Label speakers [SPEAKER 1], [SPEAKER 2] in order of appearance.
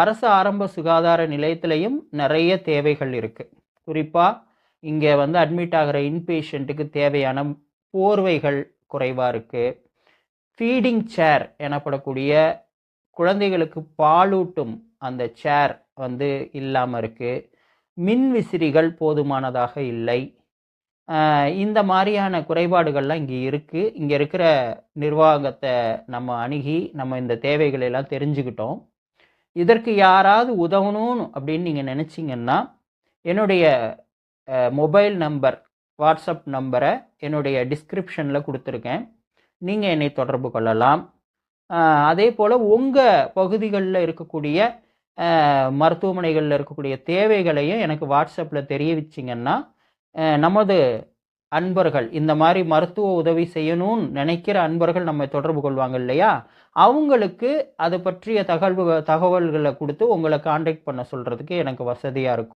[SPEAKER 1] அரசு ஆரம்ப சுகாதார நிலையத்திலையும் நிறைய தேவைகள் இருக்குது குறிப்பாக இங்கே வந்து அட்மிட் ஆகிற இன்பேஷண்ட்டுக்கு தேவையான போர்வைகள் குறைவாக இருக்குது ஃபீடிங் சேர் எனப்படக்கூடிய குழந்தைகளுக்கு பாலூட்டும் அந்த சேர் வந்து இல்லாமல் இருக்குது மின் விசிறிகள் போதுமானதாக இல்லை. இந்த மாதிரியான குறைபாடுகள்லாம் இங்கே இருக்குது இங்கே இருக்கிற நிர்வாகத்தை நம்ம அணுகி நம்ம இந்த தேவைகளெல்லாம் தெரிஞ்சுக்கிட்டோம். இதற்கு யாராவது உதவணும் அப்படின்னு நீங்கள் நினச்சிங்கன்னா என்னுடைய மொபைல் நம்பர் வாட்ஸ்அப் நம்பரை என்னுடைய டிஸ்கிரிப்ஷனில் கொடுத்துருக்கேன். நீங்கள் என்னை தொடர்பு கொள்ளலாம். அதே போல் உங்கள் பகுதிகளில் இருக்கக்கூடிய மருத்துவமனைகளில் இருக்கக்கூடிய தேவைகளையும் எனக்கு வாட்ஸ்அப்பில் தெரிவிச்சிங்கன்னா ஆஹ் நமது அன்பர்கள் இந்த மாதிரி மருத்துவ உதவி செய்யணும்னு நினைக்கிற அன்பர்கள் நம்ம தொடர்பு கொள்வாங்க இல்லையா? அவங்களுக்கு அதை பற்றிய தகவல் தகவல்களை கொடுத்து உங்களை காண்டாக்ட் பண்ண சொல்கிறதுக்கு எனக்கு வசதியாக இருக்கும்.